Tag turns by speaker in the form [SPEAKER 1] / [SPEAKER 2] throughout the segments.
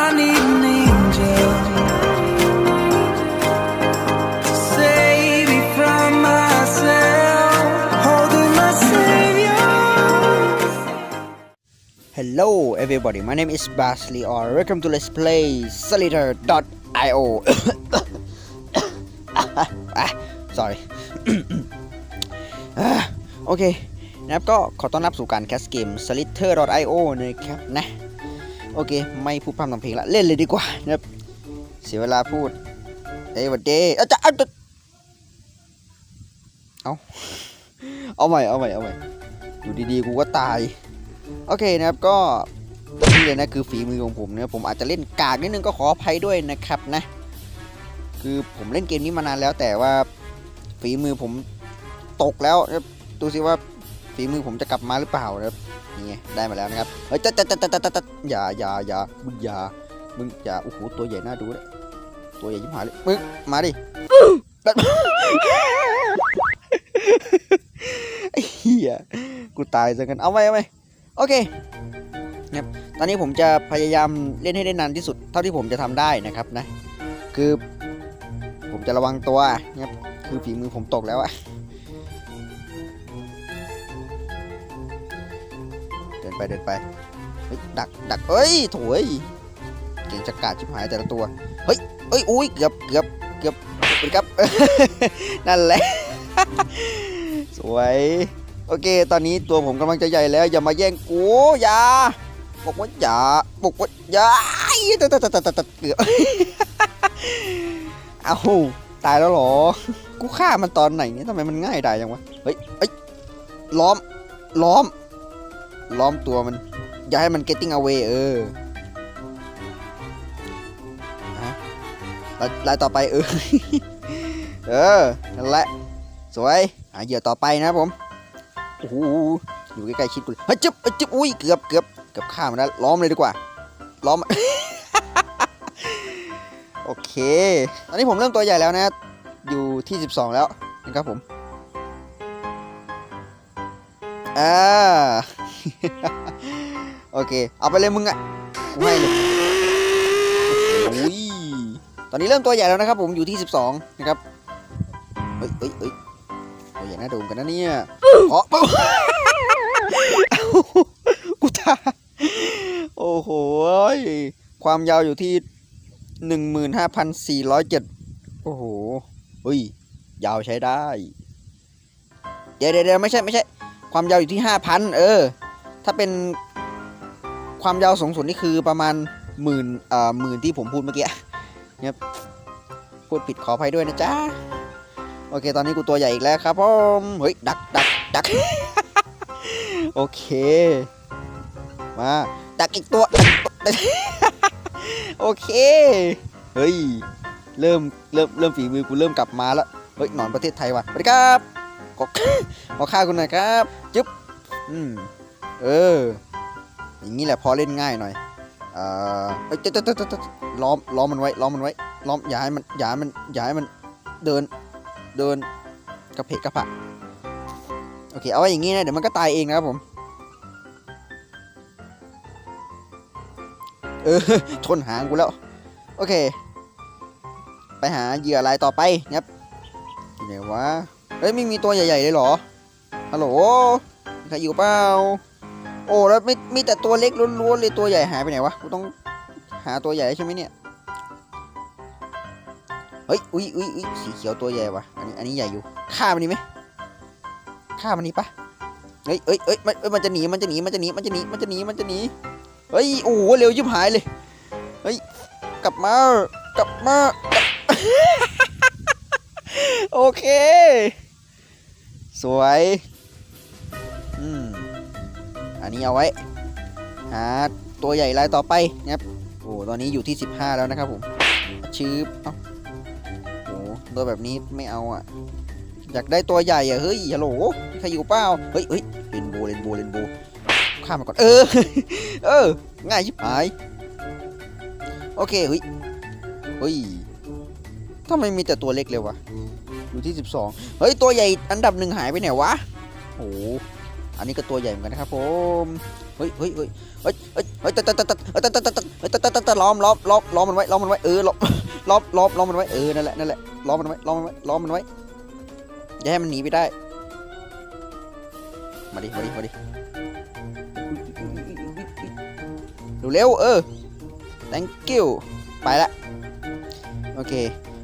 [SPEAKER 1] I need an angel to save me from myself. Holding my savior.
[SPEAKER 2] Hello everybody my name is Basli or welcome to Let's Play Solitaire.io อ่ะ sorry อ่ะโอเค นะครับก็ขอต้อนรับสู่การแคสเกม Solitaire.io นะครับนะ โอเค ไม่พูดพร่ำทำเพลงละเล่นเลยดีกว่านะครับเสียเวลาพูดเฮ้ยวันเดอาจะเอาจะเอาเอาใหม่เอาใหม่เอาใหม่อยู่ดีๆกูก็ตาย โอเคนะครับก็นี่เลยนะคือฝีมือของผมนะผมอาจจะเล่นกากนิดนึงก็ขออภัยด้วยนะครับนะ คือผมเล่นเกมนี้มานานแล้วแต่ว่าฝีมือผมตกแล้วนะครับดูสิว่า ฝีมือผมจะกลับมาหรือเปล่านะครับนี่ไงได้มาแล้วนะครับเฮ้ยจัดจัดจัดจัดจัดอย่าอย่าอย่ามึงอย่ามึงอย่าโอ้โหตัวใหญ่น่าดูเลยตัวใหญ่ยิ่งหายเลยมึงมาดิไอ้เหี้ยกูตายซะกันเอาไว้เอาไว้โอเคนะครับตอนนี้ผมจะพยายามเล่นให้ได้นานที่สุด เท่าที่ผมจะทำได้นะครับนะ คือ ผมจะระวังตัวนะครับคือฝีมือผมตกแล้วอะ เดินไปเดินไปเฮ้ยดักดักเอ้ยโถยเก่งจักกาดชิบหายแต่ละตัวเฮ้ยเอ้ยอุ้ยเกือบเกือบเกือบสวัสดีครับนั่นแหละสวยโอเค ตอนนี้ตัวผมกำลังจะใหญ่แล้วอย่ามาแย่งกูอย่าบอกว่าอย่าบอกว่าอย่าตัดตัดตัดตัดตัดเกือบเอาตายแล้วหรอ กูฆ่ามันตอนไหนเนี่ยทำไมมันง่ายได้จังวะ เฮ้ยเอ้ยล้อม ล้อม ล้อมตัวมัน อย่าให้มัน getting away เออลายต่อไปเออ เออ นั่นแหละ สวยหาเหยื่อต่อไปนะผม โอ้โห อยู่ใกล้ๆชิดกูเลยฮ้ยจึ๊บเฮ้ยจึ๊บอุ้ย เกือบเกือบเกือบฆ่ามันแล้วล้อมเลยดีกว่า ล้อม โอเค ตอนนี้ผมเริ่มตัวใหญ่แล้วนะ อยู่ที่ 12 แล้วนะครับผม อ่า โอเค เอาไปเลยมึงอะกูให้เลยโอ้ยตอนนี้เริ่มตัวใหญ่แล้วนะครับ ผมอยู่ที่ 12 นะครับเฮ้ยเฮ้ยเฮ้ยตัวใหญ่น่าดูเหมือนกันนะเนี่ยเพราะกูตายโอ้โหยความยาวอยู่ที่หนึ่งหมื่นห้าพันสี่ร้อยเจ็ดโอ้โหเฮ้ย ยาวใช้ได้ เดี๋ยวเดี๋ยวเดี๋ยวไม่ใช่ ไม่ใช่ ความยาวอยู่ที่ห้าพันเออ ถ้าเป็นความยาวสูงสุดนี่คือประมาณหมื่นเอ่อหมื่นที่ผมพูดเมื่อกี้เนี่ยพูดผิดขออภัยด้วยนะจ๊ะโอเค ตอนนี้กูตัวใหญ่อีกแล้วครับผมเฮ้ยดักดักดักโอเค มาดักอีกตัวโอเค เฮ้ย เริ่มเริ่มเริ่มฝีมือกูเริ่มกลับมาแล้ว เฮ้ย หนอนประเทศไทยว่ะสวัสดีครับขอขอฆ่าคุณหน่อยครับ จึ๊บ อืม เออ อย่างนี้แหละพอเล่นง่ายหน่อยเออเอ้ยเจ๊เจ๊เจ๊ล้อมล้อมมันไว้ล้อมมันไว้ล้อมอย่าให้มันอย่าให้มันอย่าให้มันเดินเดินกระเพกกระเพะโอเคเอาไว้อย่างงี้นะเดี๋ยวมันก็ตายเองนะครับผมเออชนหางกูแล้ว โอเค ไปหาเหยื่อรายต่อไปนะครับอยู่ไหนวะเฮ้ยไม่มีตัวใหญ่ๆเลยเหรอฮัลโหลใครอยู่เปล่า โอ้แล้วไม่มีแต่ตัวเล็กล้วนๆเลยตัวใหญ่หายไปไหนวะกูต้องหาตัวใหญ่ใช่ไหมเนี่ยเฮ้ยอุ้ยอุ้ยอุ้ยสีเขียวตัวใหญ่วะอันนี้อันนี้ใหญ่อยู่ฆ่ามันนี่ไหมฆ่ามันนี่ปะเฮ้ยเฮ้ยเฮ้ยมันมันจะหนีมันจะหนีมันจะหนีมันจะหนีมันจะหนีมันจะหนีเฮ้ยโอ้โหเร็วยิบหายเลยเฮ้ยกลับมากลับมาโอเค สวย อันนี้เอาไว้หาตัวใหญ่รายต่อไปนะครับโอ้ตอนนี้อยู่ที่ 15 แล้วนะครับผมชืบเอ้าโอ้ตัวแบบนี้ไม่เอาอะ อยากได้ตัวใหญ่อะเฮ้ยฮัลโหลใครอยู่เปล่าเฮ้ยเฮ้ยเรนโบว์เรนโบว์เรนโบว์ข้ามมาก่อนเออเออง่ายชิบหายโอเคเฮ้ยเฮ้ยทำไมมีแต่ตัวเล็กเลยวะอยู่ที่ 12 เฮ้ย ตัวใหญ่อันดับหนึ่งหายไปไหนวะโอ้ อันนี้ก็ตัวใหญ่เหมือนกันนะครับผมเฮ้ยเฮ้ยเฮ้ยเฮ้ยเฮ้ยเฮ้ยตัดตัดตัดตัดตัดตัดตัดตัดตัดตัดตัดล้อมล้อมล้อมล้อมมันไว้ล้อมมันไว้เออล้อมล้อมล้อมล้อมมันไว้เออนั่นแหละนั่นแหละล้อมมันไว้ล้อมมันไว้ล้อมมันไว้อย่าให้มันหนีไปได้ มาดิมาดิมาดิเร็วเออ thank you ไปละโอเค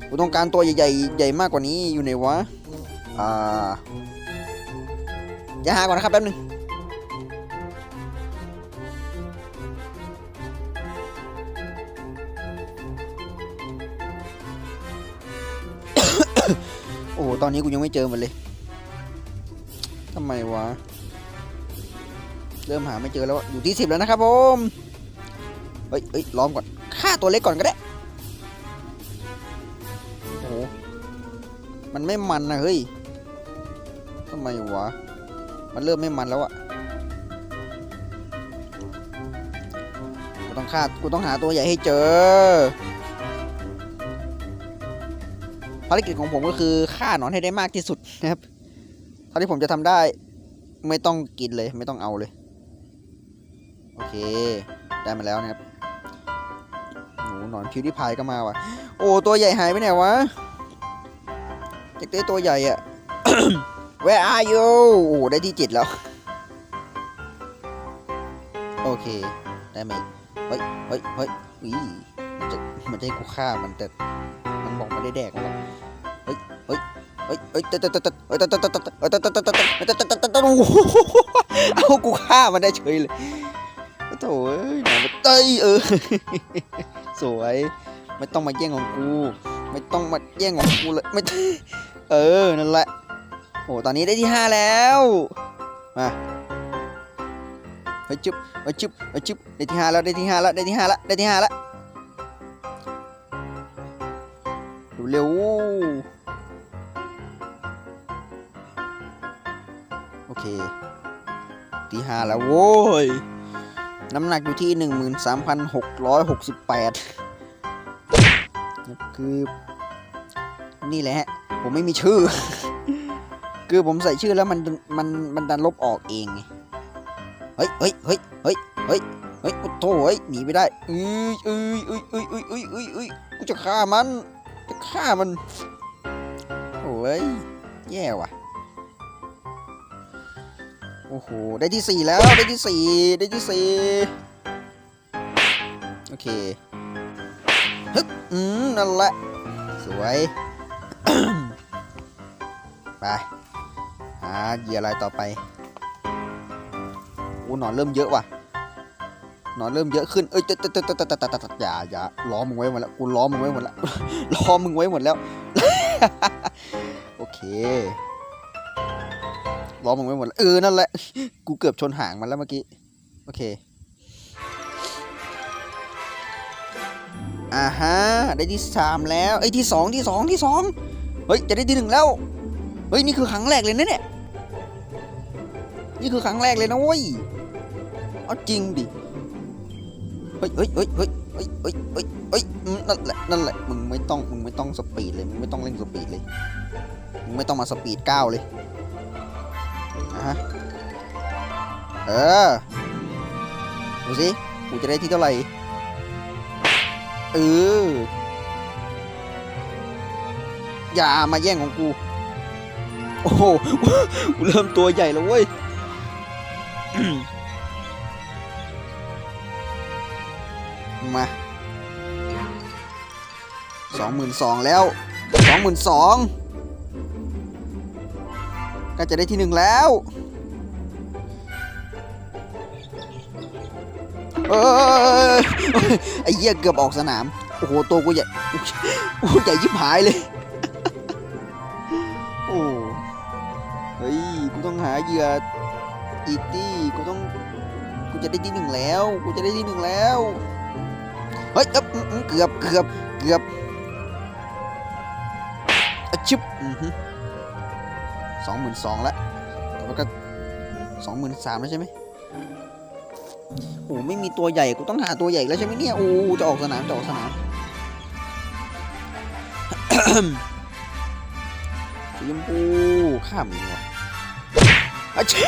[SPEAKER 2] กูต้องการตัวใหญ่ๆใหญ่มากกว่านี้อยู่ไหนวะอ่า อย่าหาก่อนนะครับแป๊บนึงโอ้โหตอนนี้กูยังไม่เจอมันเลยทำไมวะ เริ่มหาไม่เจอแล้ว อยู่ที่สิบแล้วนะครับผม เฮ้ยเฮ้ยล้อมก่อน ฆ่าตัวเล็กก่อนก็ได้ โอ้โหมันไม่มันนะเฮ้ยทำไมวะ มันเริ่มไม่มันแล้วอะกูต้องฆ่ากูต้องหาตัวใหญ่ให้เจอ ภารกิจของผมก็คือฆ่าหนอนให้ได้มากที่สุดนะครับเท่าที่ผมจะทำได้ไม่ต้องกินเลยไม่ต้องเอาเลย โอเค ได้มาแล้วนะครับโอ้โหนอนพิวดิพายก็มาว่ะ โอ้ ตัวใหญ่หายไปไหนวะอยากได้ตัวใหญ่อะ Where are you โอ้ได้ที่เจ็ดแล้ว โอเค ได้ไหมเฮ้ย เฮ้ย เฮ้ยอีมันจะ มันจะให้กูฆ่ามันแต่ มันบอกไม่ได้แดกหรอกเฮ้ย เฮ้ย เฮ้ย เฮ้ยตัดตัดตัดเฮ้ยตัดตัดตัดตัดตัดตัดตัดตัดตัดตัดตัดตัดตัดโอ้โหเอากูฆ่ามันได้เฉยเลยโถ่เอ้ยมันเต้ยเออ สวย ไม่ต้องมาแย่งของกู ไม่ต้องมาแย่งของกูเลย ไม่ เออ นั่นแหละ อ้ตอนนี้ได้ที่ห้าแล้ว มาเฮ้ยจุ๊บเฮ้ยจุ๊บเฮ้ยจุ๊บได้ที่ห้าแล้วได้ที่ห้าแล้วได้ที่ห้าแล้วได้ที่ห้าแล้วเร็วโอเคตีห้าแล้วโว้ย น้ำหนักอยู่ที่หนึ่งหมื่นสามพันหกร้อยหกสิบแปดคือ นี่แหละฮะผมไม่มีชื่อ คือผมใส่ชื่อแล้วมันมันมันดันลบออกเองไงเฮ้ยเฮ้ยเฮ้ยเฮ้ยเฮ้ยเฮ้ยโอ้โถเฮ้ยหนีไม่ได้เอ้ยเอ้ยเอ้ยเอ้ยเอ้ยเอ้ยเอ้ยเอ้ยกูจะฆ่ามัน จะฆ่ามันโอ้ยแย่ว่ะโอ้โหได้ที่สี่แล้วได้ที่สี่ได้ที่สี่โอเคฮึบอืมนั่นแหละสวย ไป เหยื่ออะไรต่อไปอู้หนอนเริ่มเยอะว่ะหนอนเริ่มเยอะขึ้นเอ้ยตัตตตตตอย่าอย่าล้อมึงไว้หมดแล้วกูล้อมึงไว้หมดแล้วล้อมึงไว้หมดแล้วโอเคล้อมึงไว้หมดแล้วเออนั่นแหละกูเกือบชนหางมันแล้วเมื่อกี้โอเคอ่าฮะได้ที่สามแล้วไอ้ที่สองที่สองที่สองเฮ้ยจะได้ที่หนึ่งแล้วเฮ้ยนี่คือครั้งแรกเลยนะเนี่ย นี่คือครั้งแรกเลยนะเว้ยเอาจริงดิ เฮ้ยเฮ้ยเฮ้ยเฮ้ยเฮ้ยเฮ้ยเฮ้ยเฮ้ยนั่นแหละ นั่นแหละ มึงไม่ต้อง มึงไม่ต้องสปีดเลย มึงไม่ต้องเร่งสปีดเลย มึงไม่ต้องมาสปีดเก้าเลยอะฮะ เออ ดูสิกูจะได้ที่เท่าไหร่ เออ อย่ามาแย่งของกู โอ้โหเริ่มตัวใหญ่แล้วเว้ย มาสองหมื่นสองแล้วสองหมื่นสองก็จะได้ที่หนึ่งแล้ว เออไอ้เหี้ยเกือบออกสนาม โอ้โห ตัวกูใหญ่โอ้โหใหญ่ยิบหายเลย โอ้ เฮ้ย กูต้องหาเหยื่อ อีกดิกูต้องกูจะได้ที่หนึ่งแล้วกูจะได้ที่หนึ่งแล้วเฮ้ยเอ๊บเกือบเกือบเกือบอชิบสองหมื่นสองแล้วแต่ว่าก็สองหมื่นสามแล้วใช่ไหมโอ้ไม่มีตัวใหญ่กูต้องหาตัวใหญ่แล้วใช่ไหมเนี่ยโอ้จะออกสนามจะออกสนามสีชมพูข้ามอีกวะ อะชิ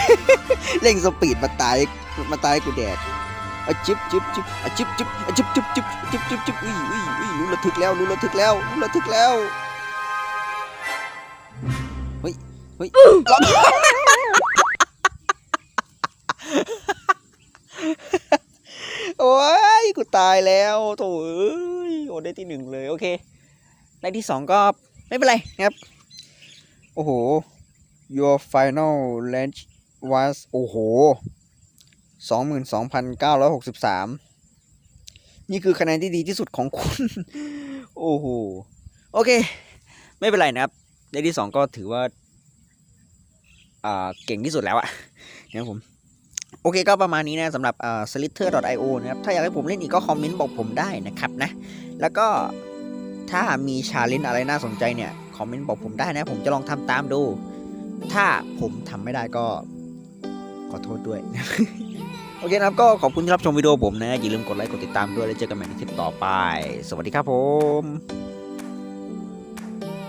[SPEAKER 2] เร่งสปีดมาตายมาตายกูแดกอะจิบจิบจิบอะจิบจิบอะจิบจิบจิบจิบจิบจิบอุ้ยอุ้ยอุ้ยรู้ระทึกแล้วรู้ระทึกแล้วรู้ระทึกแล้วเฮ้ยเฮ้ยล็อกโอ้ยกูตายแล้วโถเอ้ยโอ้ได้ที่หนึ่งเลยโอเคได้ที่สองก็ไม่เป็นไรครับ โอ้โห your final range was โอ้โหสองหมื่นสองพันเก้าร้อยหกสิบสามนี่คือคะแนนที่ดีที่สุดของคุณ โอ้โห โอเค ไม่เป็นไรนะครับในที่สองก็ถือว่า อ่า เก่งที่สุดแล้วอะนะครับผม โอเคก็ประมาณนี้นะสำหรับอ่า slither.io นะครับ ถ้าอยากให้ผมเล่นอีกก็คอมเมนต์บอกผมได้นะครับนะ แล้วก็ถ้ามีชาเลนจ์อะไรน่าสนใจเนี่ย คอมเมนต์บอกผมได้นะ ผมจะลองทำตามดู ถ้าผมทำไม่ได้ก็ขอโทษด้วย โอเคนะครับก็ขอบคุณที่รับชมวิดีโอผมนะ อย่าลืมกดไลค์กดติดตามด้วย แล้วเจอกันใหม่ในคลิปต่อไป สวัสดีครับผม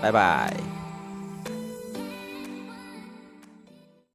[SPEAKER 2] บ๊ายบาย